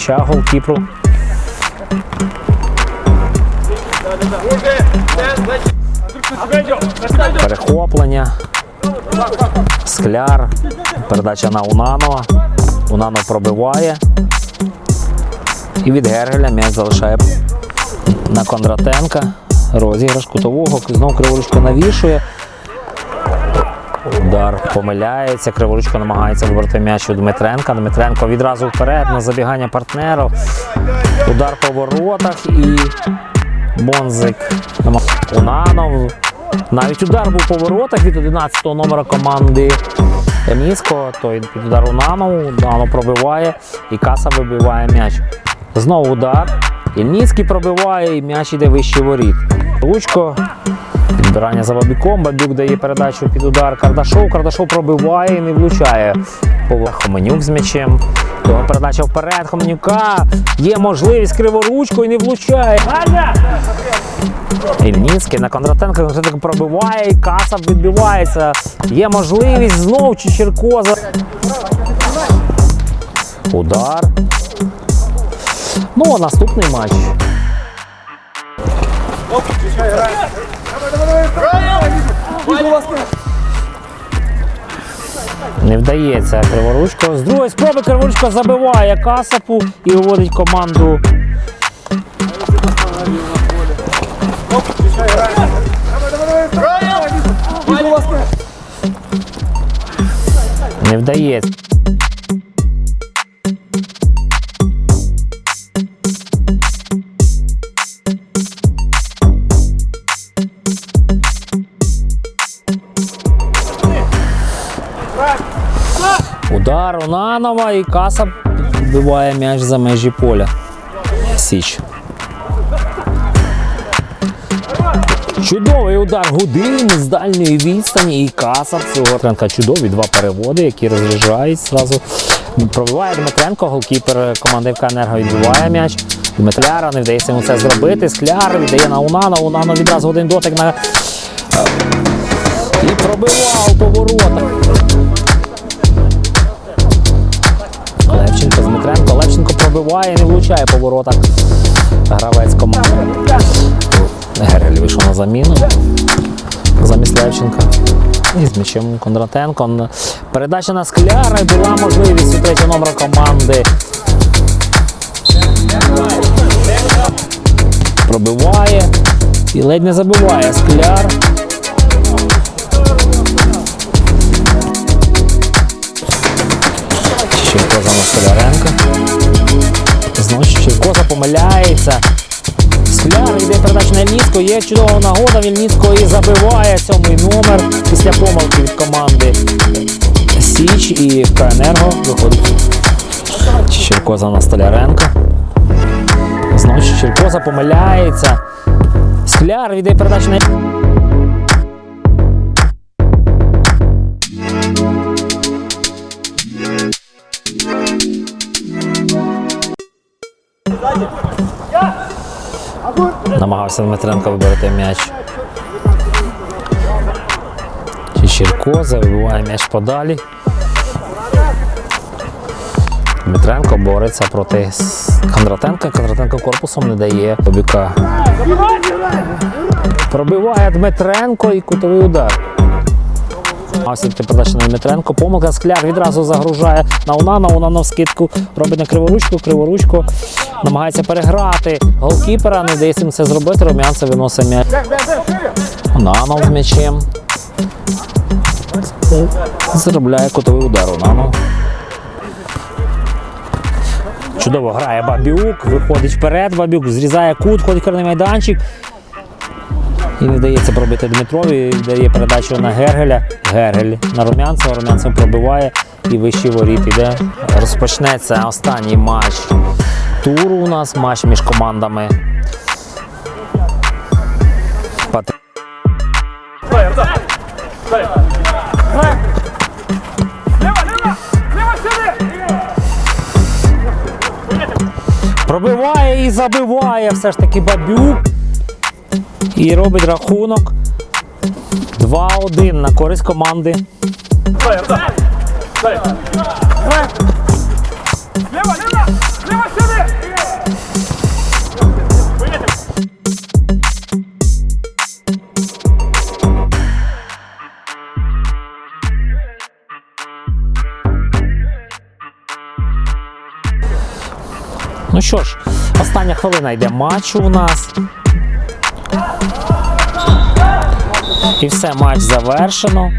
м'яча голкіпру. Перехоплення. Скляр. Передача на Унанова. Унанов пробиває. І від Гергеля м'яч залишає на Кондратенка. Розіграш кутового. Знову Криворучко навішує. Удар помиляється. Криворучко намагається вибрати м'яч у Дмитренка. Дмитренко відразу вперед на забігання партнеру. Удар по воротах і Бонзик. Унанов. Навіть удар був по воротах від 11-го номера команди Місько. Той під удар Унанову. Унанов пробиває і каса вибиває м'яч. Знову удар. Ільніцький пробиває і м'яч йде вище воріт. Ручко. Підбирання за Бабіком. Бабюк дає передачу під удар Кардашов. Кардашов пробиває і не влучає. Хоменюк з м'ячем. Його передача вперед. Хоменюка. Є можливість криворучко і не влучає. Ільніцький на Кондратенка. Кондратенко пробиває і каса відбивається. Є можливість знов Чечерко. за- Удар. Ну, а наступний матч. Не вдається Криворучко. З другої спроби Криворучко забиває Касапу і виводить команду. Не вдається. Удар Унанова і каса вбиває м'яч за межі поля. Січ. Чудовий удар Гудин з дальньої відстані і каса цього Тренка чудові два переводи, які розряджають зразу. Пробиває Дмитренко, голкіпер команди ФК Енерго відбиває м'яч. Дмитляра не вдається йому це зробити. Скляр віддає на Унана. Унано відразу один дотик на. І пробивав по воротах. Пробиває, не влучає по воротах. Гравець команди. Герель вийшов на заміну замість Левченка. І з м'ячем Кондратенко. Передача на скляра була можливість у третього номера команди. Пробиває і ледь не забиває скляр. Щеркоза на Столяренка. Помиляється. Скляр йде передача на Ільніцького. Є чудова нагода. Вільніцького і забиває сьомий номер після помилки від команди Січ і Енерго виходить. Черкоза на Столяренко. Знову Черкоза помиляється. Скляр йде передача на Намагався Дмитренко вибирати м'яч. Чечеркоза вибиває м'яч подалі. Дмитренко бореться проти Кондратенка. Кондратенко корпусом не дає Бобюка. Пробиває Дмитренко і кутовий удар. Мався йти передача на Дмитренко. Помилка скляр відразу загружає на Унана. Унанов скидку робить на криворучку. Криворучко намагається переграти голкіпера. Не вдається їм це зробити. Румянцев виносить м'яч. Унанов з м'ячем. Заробляє кутовий удар Унанов. Чудово грає Бабюк, виходить вперед. Бабюк зрізає кут, ходить корний майданчик. І не вдається пробити Дмитрові, дає передачу на Гергеля. Гергель на Румянцева, Румянцев пробиває і вищий воріт іде. Розпочнеться останній матч туру у нас, матч між командами. Пробиває і забиває все ж таки Бабюк. І робить рахунок 2-1 на користь команди. Ну що ж, остання хвилина йде матчу у нас. І все, матч завершено.